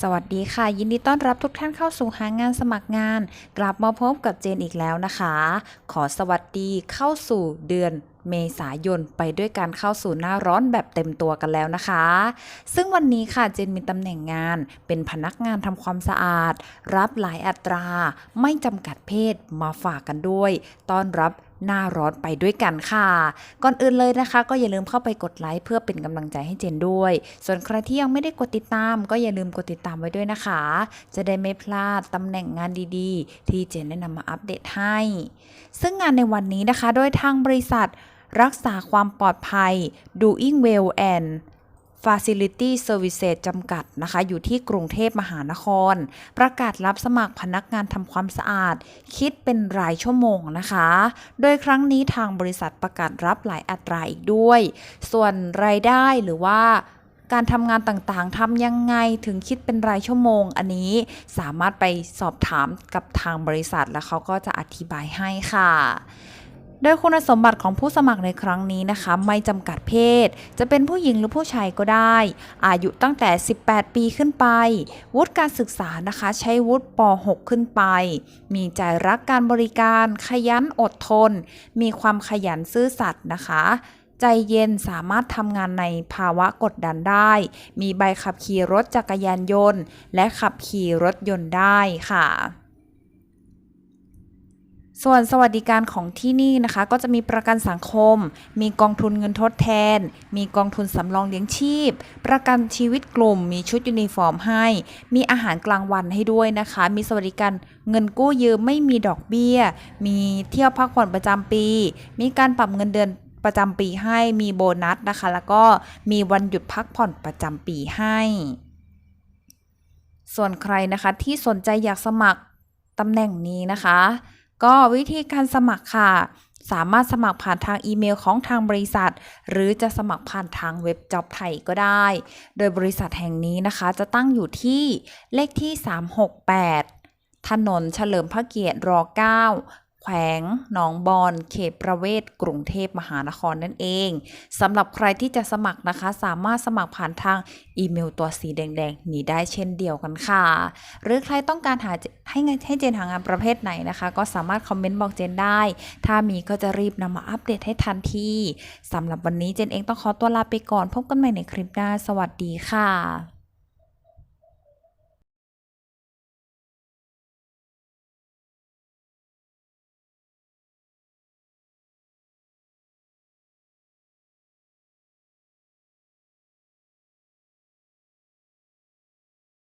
สวัสดีค่ะ ยินดีต้อนรับทุกท่านเข้าสู่หางานสมัครงาน กลับมาพบกับเจนอีกแล้วนะคะ ขอสวัสดีเข้าสู่เดือนเมษายนไปด้วยการเข้าสู่หน้าร้อนแบบเต็มตัวกันแล้วนะคะ ซึ่งวันนี้ค่ะเจนมีตำแหน่งงาน เป็นพนักงานทำความสะอาด รับหลายอัตรา ไม่จำกัดเพศมาฝากกันด้วย ต้อนรับ หน้าร้อนไปด้วยกันค่ะ ก่อนอื่นเลยนะคะ ก็อย่าลืมเข้าไปกดไลค์เพื่อเป็นกำลังใจให้เจนด้วย ส่วนใครที่ยังไม่ได้กดติดตาม ก็อย่าลืมกดติดตามไว้ด้วยนะคะ จะได้ไม่พลาดตำแหน่งงานดีๆ ที่เจนได้นำมาอัปเดตให้ ซึ่งงานในวันนี้นะคะ โดยทางบริษัท รักษาความปลอดภัย Doing Well and Facility Services จำกัดนะคะ อยู่ที่กรุงเทพมหานคร ประกาศรับสมัครพนักงานทำความสะอาด คิดเป็นรายชั่วโมงนะคะ โดยครั้งนี้ทางบริษัทประกาศรับหลายอัตราอีกด้วย ส่วนรายได้หรือว่าการทำงานต่างๆ ทำยังไงถึงคิดเป็นรายชั่วโมง อันนี้สามารถไปสอบถามกับทางบริษัทแล้วเขาก็จะอธิบายให้ค่ะ ดยคุณสมบัติของผู้สมัครในครั้งนี้นะคะ ไม่จำกัดเพศ จะเป็นผู้หญิงหรือผู้ชายก็ได้ อายุตั้งแต่ 18 ปีขึ้นไป วุฒิการศึกษานะคะ ใช้วุฒิป .6 ขึ้นไป มีใจรักการบริการ ขยันอดทน มีความขยันซื่อสัตย์นะคะ ใจเย็นสามารถทำงานในภาวะกดดันได้ มีใบขับขี่รถจักรยานยนต์ และขับขี่รถยนต์ได้ค่ะ ส่วนสวัสดิการของที่นี่นะคะ ก็จะมีประกันสังคม มีกองทุนเงินทดแทน มีกองทุนสำรองเลี้ยงชีพ ประกันชีวิตกลุ่ม มีชุดยูนิฟอร์มให้ มีอาหารกลางวันให้ด้วยนะคะ มีสวัสดิการเงินกู้ยืมไม่มีดอกเบี้ย มีเที่ยวพักผ่อนประจำปี มีการปรับเงินเดือนประจำปีให้มีโบนัสนะคะ แล้วก็มีวันหยุดพักผ่อนประจำปีให้ ส่วนใครนะคะที่สนใจอยากสมัครตำแหน่งนี้นะคะ ก็วิธีการสมัครค่ะ สามารถสมัครผ่านทางอีเมลของทางบริษัท หรือจะสมัครผ่านทางเว็บจ็อบไทยก็ได้ โดยบริษัทแห่งนี้นะคะ จะตั้งอยู่ที่เลขที่ 368 ถนนเฉลิมพระเกียรติร9 แขวงหนองบอนเขตประเวศกรุงเทพมหานครนั่นเองสำหรับใครที่จะสมัครนะคะ สามารถสมัครผ่านทางอีเมลตัวสีแดงๆนี้ได้เช่นเดียวกันค่ะ หรือใครต้องการหาให้ให้เจนหางานประเภทไหนนะคะ ก็สามารถคอมเมนต์บอกเจนได้ ถ้ามีก็จะรีบนำมาอัปเดตให้ทันทีสำหรับวันนี้เจนเองต้องขอตัวลาไปก่อน พบกันใหม่ในคลิปหน้า สวัสดีค่ะ